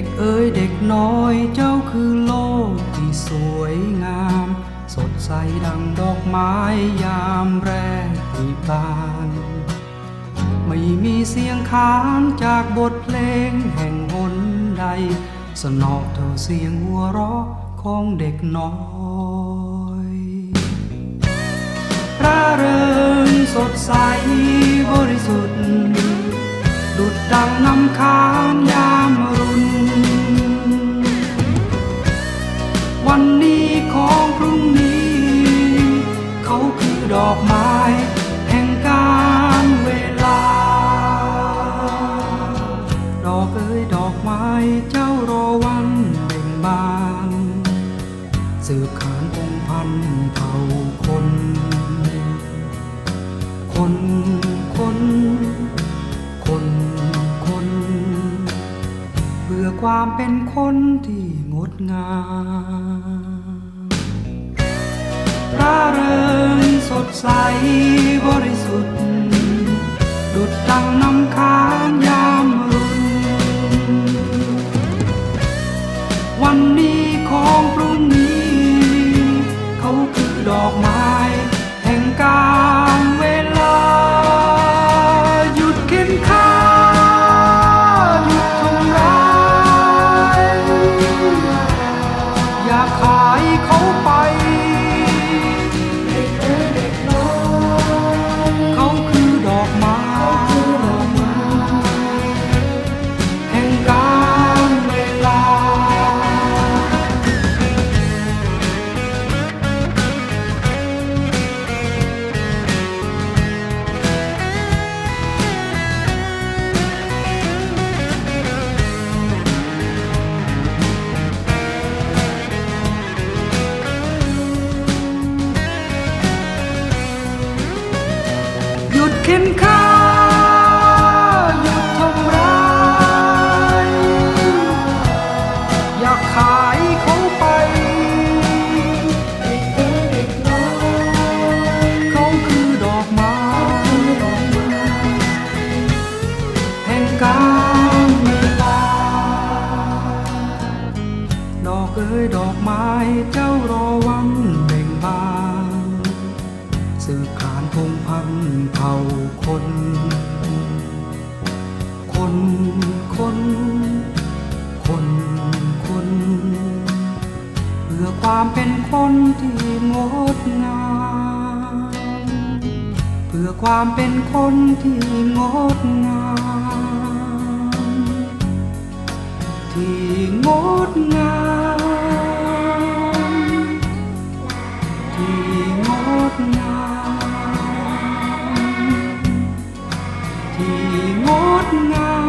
็กเอยเด็กน้อยเจ้าคือโลกที่สวยงาม สดใสดังดอกไม้ยามแรกที่บาน ไม่มีเสียงค้านจากบทเพลงแห่งหนใด สนอกเท่าเสียงหัวเราะของเด็กน้อยร่าเริงสดใสบริสุทธิ์ ดุดดังน้ำค้างยา รุ่งนี้ เขาคือดอกไม้แห่งการเวลา ดอกเอ้ยดอกไม้เจ้ารอวันเบ่งบาน สืบขานองค์พันเผ่าคน คนคนคนคนเพื่อความเป็นคนที่งดงาม ใสบริสุทธิ์ ดุดดังน้ำค้างยามรุน วันนี้ของพรุ่งนี้ เขาคือดอกไม้ แห่งการ อกเอ้ยดอกไม้เจ้ารอวันเบ่งบานสืบขานพงพันเผ่าคน คนคนคนคนเพื่อความเป็นคนที่งดงามเพื่อความเป็นคนที่งดงาม ที่งดงา